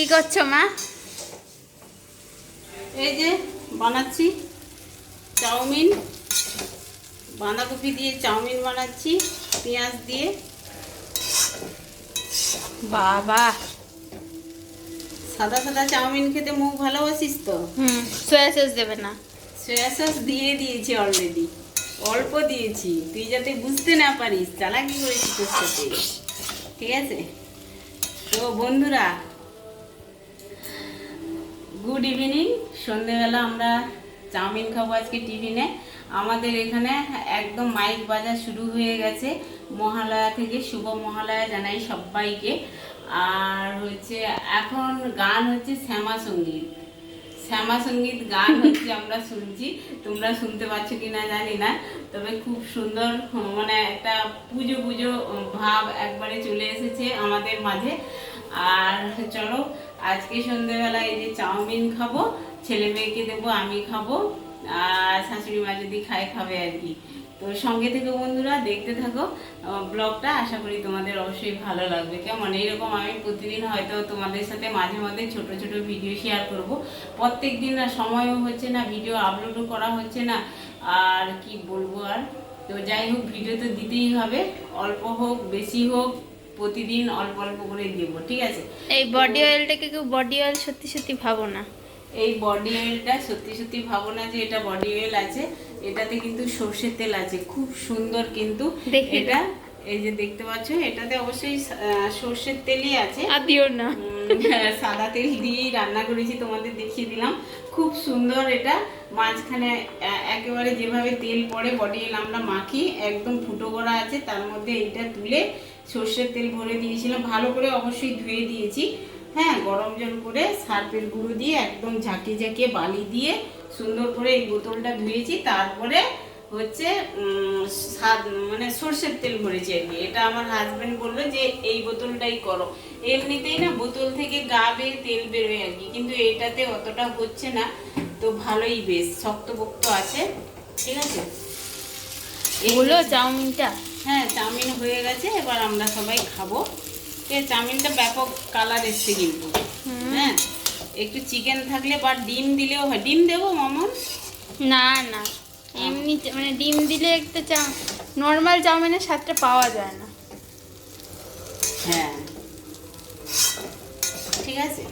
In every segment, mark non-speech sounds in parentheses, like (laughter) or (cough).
কি করছ মা? এই যে বানাচ্ছি চাউমিন। বাঁধাকপি দিয়ে চাউমিন বানাচ্ছি পেঁয়াজ দিয়ে। বাবা। সাদা সাদা চাউমিন খেতে মুখ ভালোবাসিস তো? হুম সয়া সস দেবে না। সয়া সস দিয়ে দিয়েছি অলরেডি অল্প দিয়েছি। তুই যাতে বুঝতে না পারিস চালাকি করেছি তোর সাথে। ঠিক আছে? তো বন্ধুরা গুড ইভিনিং সন্ধেবেলা আমরা চাউমিন খাব আজকে টিফিনে। আমাদের এখানে একদম মাইক বাজার শুরু হয়ে গেছে। মহালয়া থেকে শুভ মহালয়া জানাই সবাইকে। আর হচ্ছে এখন গান হচ্ছে শ্যামা সংগীত। শ্যামা সংগীত গান হচ্ছে আমরা শুনছি। তোমরা শুনতে পাচ্ছ কিনা জানি না। তবে খুব সুন্দর মানে একটা পুজো পুজো ভাব একবারে চলে এসেছে আমাদের মাঝে। আর চলো আজকে সন্ধ্যেবেলা এই যে চাউমিন খাব, ছেলে মেয়েকে দেবো, আমি খাব, আর শাশুড়ি মা যদি খায়, খাবে আর কি। তো সঙ্গে থেকে বন্ধুরা, দেখতে থাকো ব্লগটা, আশা করি তোমাদের অবশ্যই ভালো লাগবে। কেমন? এইরকম আমি প্রতিদিন হয়তো তোমাদের সাথে মাঝে মাঝে ছোট ছোট ভিডিও শেয়ার করব। প্রত্যেক দিন না সময়ও হচ্ছে না ভিডিও আপলোডও করা হচ্ছে না, আর কি বলব আর? তো যাই হোক ভিডিও তো দিতেই হবে, অল্প হোক, বেশি হোক প্রতিদিন অল্প অল্প করে দেবো ঠিক আছে? এই বডি অয়েলটাকে কেউ বডি অয়েল সত্যি সত্যি ভাবো না। এই বডি অয়েলটা সত্যি সত্যি ভাবো না যে এটা বডি অয়েল আছে এটাতে কিন্তু সর্ষের তেল আছে খুব সুন্দর কিন্তু এটা এই যে দেখতে পাচ্ছ এটাতে অবশ্যই সর্ষের তেলই আছে। আর দিও না। সাদা তেল দিয়েই রান্না করেছি তোমাদের দেখিয়ে দিলাম। খুব সুন্দর এটা মাঝখানে একেবারে যেভাবে তেল পড়ে বডি অয়েল আমরা মাখি, একদম ফুটো করা আছে, তার মধ্যে এইটা তুলে সর্ষের তেল ভরে দিয়েছিলাম। ভালো করে অবশ্যই ধুয়ে দিয়েছি। হ্যাঁ গরম জল করে সার্ফের গুঁড়ো দিয়ে একদম ঝাঁকিয়ে ঝাঁকিয়ে বালি দিয়ে সুন্দর করে এই বোতলটা ধুয়েছি। তারপরে হচ্ছে সাদ- মানে সর্ষের তেল ভরেছি আর কি। এটা আমার হাজব্যান্ড বলল যে, এই বোতলটাই করো। এমনিতেই না, বোতল থেকে গা বেয়ে তেল বেরোয় আর কি, কিন্তু এটাতে অতটা হচ্ছে না। তো ভালোই বেশ শক্তপোক্ত আছে ঠিক আছে? এগুলো চাউমিনটা? হ্যাঁ চাউমিন হয়ে গেছে এবার আমরা সবাই খাব। ঠিক চাউমিনটা ব্যাপক কালার এসছে কিন্তু। হ্যাঁ একটু চিকেন থাকলে বা ডিম দিলেও হয়। ডিম দেবো মামন না না। এমনি মানে ডিম দিলে একটা চা নর্মাল চাউমিনের স্বাদটা পাওয়া যায় না। হ্যাঁ ঠিক আছে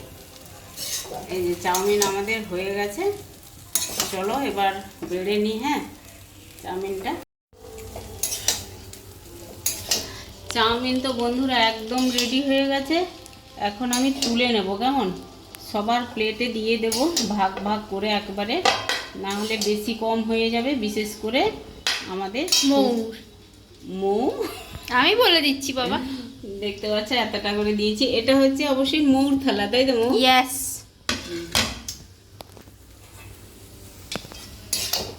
এই যে চাউমিন আমাদের হয়ে গেছে। চলো এবার বেড়ে নিই হ্যাঁ? চাউমিনটা। চাউমিন তো বন্ধুরা একদম রেডি হয়ে গেছে। এখন আমি তুলে নেব কেমন? সবার প্লেটে দিয়ে দেব ভাগ ভাগ করে একবারে। না হলে বেশি কম হয়ে যাবে বিশেষ করে আমাদের মৌর। মৌ আমি বলে দিচ্ছি বাবা। দেখতে পাচ্ছ এতটা করে দিয়েছি। এটা হচ্ছে অবশ্যই মৌর থালা তাই তো মৌ ইয়েস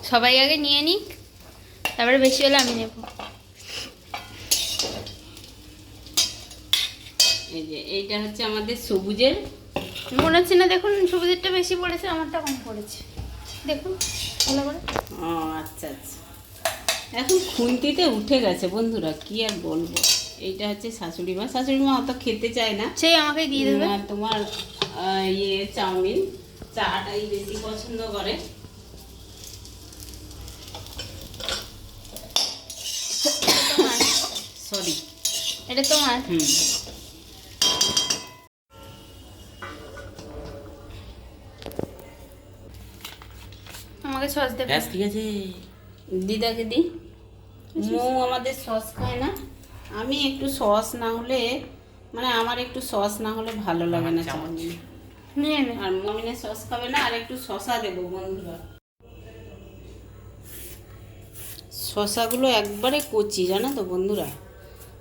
সবাই আগে নিয়ে নিক তারপরে বেশি হলে আমি নেব। এই যে এইটা হচ্ছে আমাদের সবুজের। মনে হচ্ছে না দেখুন সবুজেরটা বেশি পড়েছে আমারটা কম পড়েছে। দেখুন ভালো করে। ও আচ্ছা আচ্ছা। এখন খুন্তিতে উঠে গেছে বন্ধুরা কি আর বলব? এইটা হচ্ছে শাশুড়ি মা। শাশুড়ি মা অত খেতে চায় না। সেই আমাকে দিয়ে দেবে। আর তোমার ইয়ে চাউমিন চাটাই বেশি পছন্দ করে তোমার সরি এটা তোমার। আমাকে সস দেবে ঠিক আছে। দিদাকে দি। মৌ আমাদের সস খায় না। আমি একটু সস না হলে মানে আমার একটু সস না হলে ভালো লাগে না চাউমিন নিয়ে নে। আর মমিনের সস খাবে না আর একটু শশা দেবো বন্ধুরা। শশাগুলো একবারে কচি জানো তো বন্ধুরা?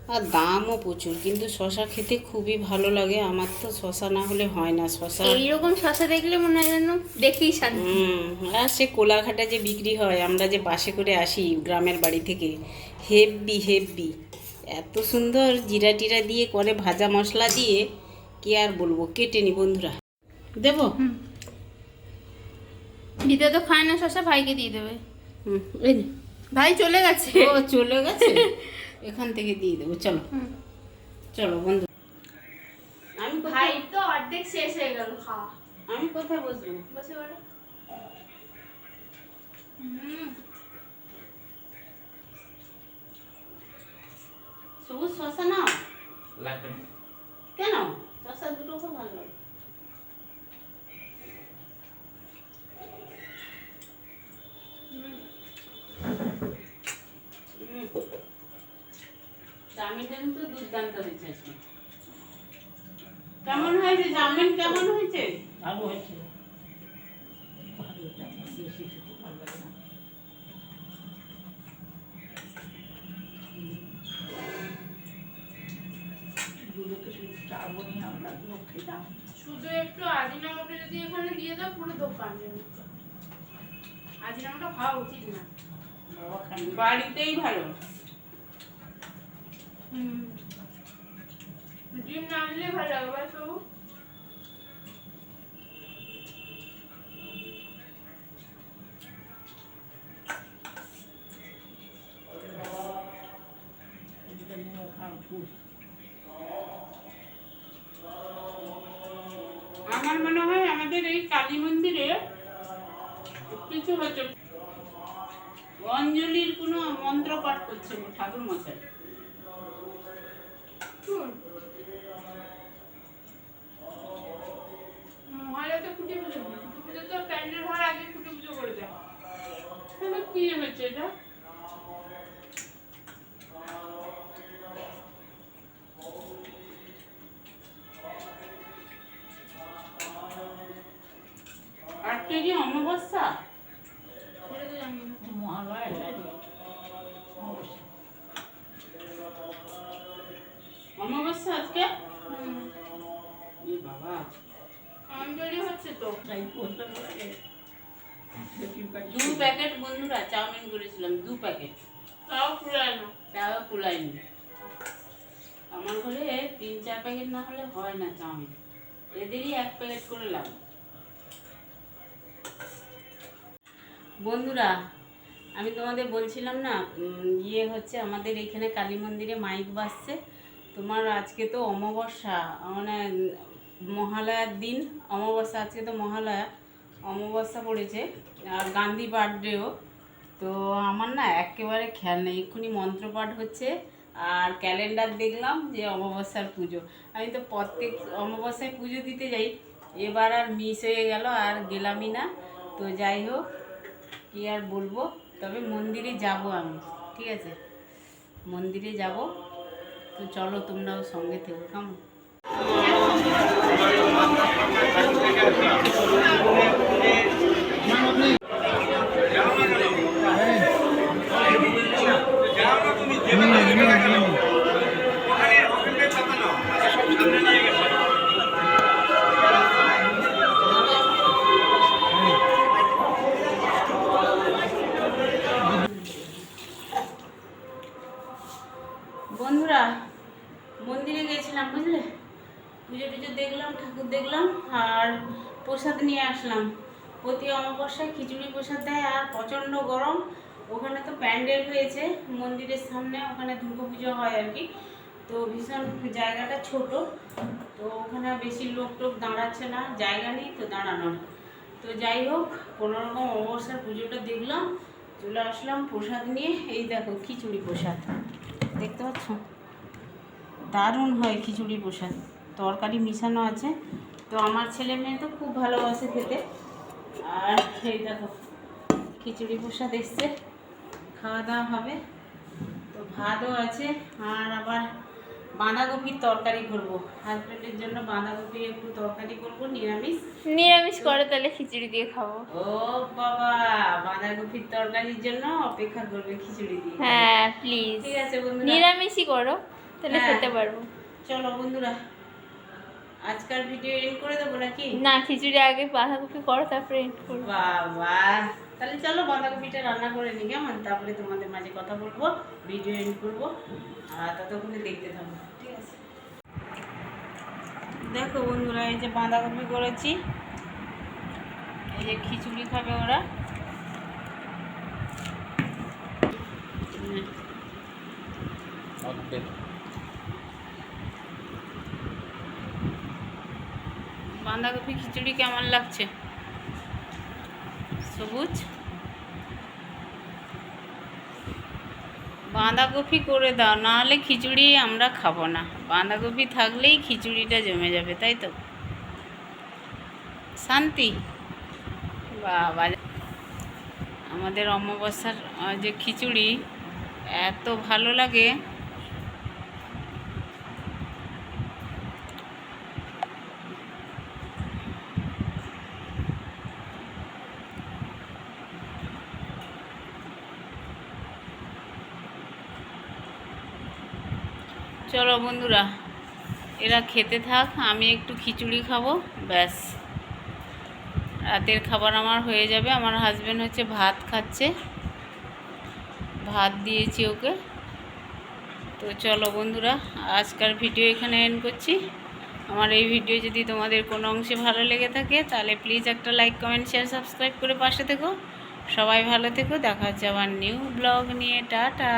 আর দামও প্রচুর কিন্তু শশা খেতে খুবই ভালো লাগে। আমার তো শশা না হলে হয় না শশা। এইরকম শসা দেখলে মনে হয় যেন দেখেই হুম আর সে কোলাঘাটা যে বিক্রি হয় আমরা যে বাসে করে আসি গ্রামের বাড়ি থেকে হেব্বি হেব্বি। এত সুন্দর জিরা টিরা দিয়ে করে ভাজা মশলা দিয়ে কি আর বলব কেটে নি বন্ধুরা। দেবো? দিদা তো খায় না শসা ভাইকে দিয়ে দেবে। হুম ভাই চলে গেছে। ও চলে গেছে? (laughs) এখান থেকে দিয়ে দেবো চলো। চলো বন্ধু। আমি ভাই তো অর্ধেক শেষ হয়ে গেল খাওয়া আমি কোথায় বসবো? বসে বলো হুম। সবুজ শশা নাও? লাগবে না। কেন? শশা দুটো খুব ভালো লাগে হুম। হুম। চাউমিনটা দুর্দান্ত কেমন হয়েছে? চাউমিন কেমন হয়েছে? ভালো হয়েছে। শুধু একটু আজিনামোটো যদি এখানে দিয়ে দাও পুরো দোকান যেত। খাওয়া উচিত না। বাড়িতেই ভালো। ডিম না আনলে ভালো বল সবু আমার মনে হয় আমাদের এই কালী মন্দিরে কিছু হচ্ছে অঞ্জলির কোনো মন্ত্র পাঠ করছে ঠাকুর মশাই শুন মহালয়া তো খুঁটি পুজো খুঁটি পুজো তো প্যান্ডেল হওয়ার আগে খুঁটি পুজো করে দেয় তাহলে কি হয়েছে এটা? কি অমাবস্যা? অঞ্জলি হচ্ছে তো। তাই পোস্টার লাগে দু প্যাকেট। বন্ধুরা চাউমিন করেছিলাম দু প্যাকেট। তাও ফুরায় না তাও কুলাইনি আমার ঘরে তিন চার প্যাকেট না হলে হয় না চাউমিন। এদেরই এক প্যাকেট করে লাগে বন্ধুরা আমি তোমাদের বলছিলাম না ইয়ে হচ্ছে আমাদের এখানে কালী মন্দিরে মাইক বাজছে। তোমার আজকে তো অমাবস্যা মানে মহালয়ার দিন, অমাবস্যা, আজকে তো মহালয়া, অমাবস্যা পড়েছে, আর গান্ধী বার্থডেও তো আমার না একেবারে খেয়াল নেই, এক্ষুনি মন্ত্রপাঠ হচ্ছে, আর ক্যালেন্ডার দেখলাম যে অমাবস্যার পুজো। আমি তো প্রত্যেক অমাবস্যায় পুজো দিতে যাই, এবার আর মিস হয়ে গেল, আর গেলামই না। তো যাই হোক, কি আর বলব, তবে মন্দিরে যাব আমি, ঠিক আছে? মন্দিরে যাব, তো চলো তোমরাও সঙ্গে থেকো, কেমন? বন্ধুরা মন্দিরে গেছিলাম বুঝলে? পুজো টুজো দেখলাম, ঠাকুর দেখলাম, আর প্রসাদ নিয়ে আসলাম। প্রতি অমাবস্যায় খিচুড়ি প্রসাদ দেয়, আর প্রচণ্ড গরম। ওখানে তো প্যান্ডেল হয়েছে, মন্দিরের সামনে ওখানে দুর্গা পুজো হয় আর কি। তো ভীষণ জায়গাটা ছোট, তো ওখানে বেশি লোক টোক দাঁড়াচ্ছে না, জায়গা নেই তো দাঁড়ানোর। তো যাই হোক কোনোরকম অমাবস্যার পুজোটা দেখলাম, চলে আসলাম প্রসাদ নিয়ে, এই দেখো খিচুড়ি প্রসাদ। দেখতে পাচ্ছ? দারুণ হয় খিচুড়ি প্রসাদ। তরকারি মিশানো আছে। তো আমার ছেলে মেয়ে তো খুব ভালোবাসে খেতে। আর এই দেখো খিচুড়ি প্রসাদ এসছে। খাওয়া দাওয়া হবে। তো ভাতও আছে আর আবার বাঁধাকপির তরকারি করব। হাজব্যান্ডের জন্য বাঁধাকপির একটু তরকারি করব নিরামিষ। নিরামিষ করে তাহলে খিচুড়ি দিয়ে খাব। ও বাবা বাঁধাকপির তরকারির জন্য অপেক্ষা করবে খিচুড়ি দিয়ে। হ্যাঁ প্লিজ ঠিক আছে বন্ধুরা। নিরামিষই করো তাহলে হ্যাঁ। খেতে পারব। চলো বন্ধুরা আজকাল ভিডিও এন্ড করে দেবো নাকি? না খিচুড়ি আগে বাঁধাকপি করো তারপরে এড করব। বাবা তাহলে চলো বাঁধাকপিটা রান্না করে নিই কেমন? তারপরে তোমাদের মাঝে কথা বলব ভিডিও এন্ড করব। আর ততক্ষণে দেখতে থাকব ঠিক আছে। দেখো বন্ধুরা এই যে বাঁধাকপি করেছি। এই যে খিচুড়ি খাবে ওরা। হুম। বাঁধাকপি খিচুড়ি কেমন লাগছে? সবুজ? বাঁধাকপি করে দাও, নাহলে খিচুড়ি আমরা খাব না। বাঁধাকপি থাকলেই খিচুড়িটা জমে যাবে, তাই তো? শান্তি? বাবা আমাদের অমাবস্যার যে খিচুড়ি, এত ভালো লাগে। চলো বন্ধুরা, এরা খেতে থাক, আমি একটু খিচুড়ি খাব, ব্যাস। রাতের খাবার আমার হয়ে যাবে, আমার হাজব্যান্ড হচ্ছে ভাত খাচ্ছে। ভাত দিয়েছি ওকে। তো চলো বন্ধুরা আজকাল ভিডিও এখানে এন্ড করছি। আমার এই ভিডিও যদি তোমাদের কোনো অংশে ভালো লেগে থাকে, তাহলে প্লিজ একটা লাইক কমেন্ট শেয়ার সাবস্ক্রাইব করে পাশে থেকো। সবাই ভালো থেকো, দেখা হচ্ছে আবার নিউ ব্লগ নিয়ে, টাটা।